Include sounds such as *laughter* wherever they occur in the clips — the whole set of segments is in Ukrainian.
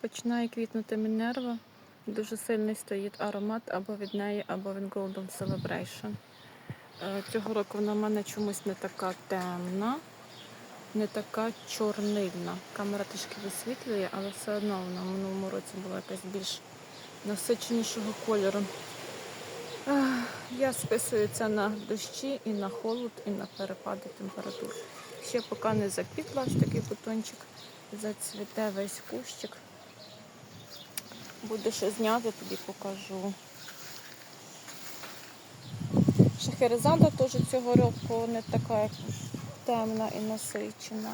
Починає квітнути Мінерва. Дуже сильний стоїть аромат або від неї, або від Golden Celebration. Е, Цього року вона в мене чомусь не така темна, не така чорнильна. Камера трішки висвітлює, але все одно вона в минулому році була якась більш насиченішого кольору. Я списую це на дощі і на холод, і на перепади температур. Ще поки не заквітла ось такий бутончик, зацвіте весь кущик. Буде ще зняти, тобі покажу. Шахерезада теж цього року не така темна і насичена.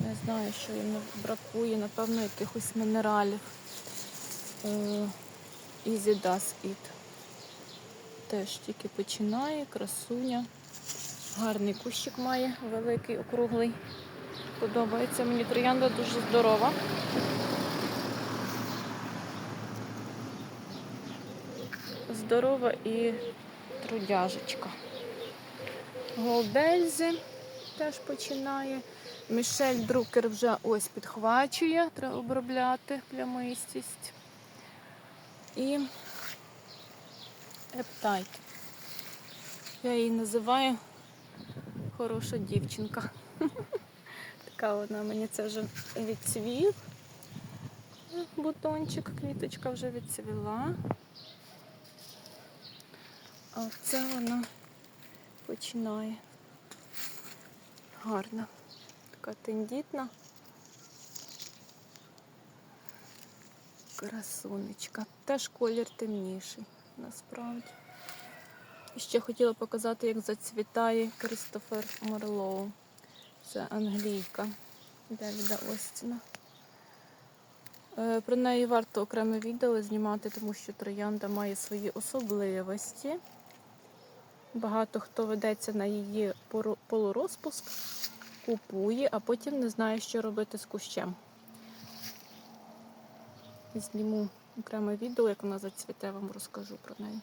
Не знаю, що їм бракує, напевно, якихось мінералів. Е, Easy Does It. Теж тільки починає, красуня. Гарний кущик має, великий, округлий. Подобається мені троянда дуже здорова. Здорова і трудяжечка. Голдельзи теж починає. Мішель Друкер вже ось підхвачує, треба обробляти плямистість. І Ептайт. Я її називаю хороша дівчинка. *laughs* Така вона мені це вже відцвів. Бутончик, квіточка вже відцвіла. А це вона починає. Гарна. Така тендітна. Красунечка. Теж колір темніший, насправді. І ще хотіла показати, як зацвітає Крістофер Марлоу. Це англійка Девіда Остіна. Е, Про неї варто окреме відео знімати, тому що троянда має свої особливості. Багато хто ведеться на її полурозпуск, купує, а потім не знає, що робити з кущем. Зніму окреме відео, як вона зацвіте, вам розкажу про неї.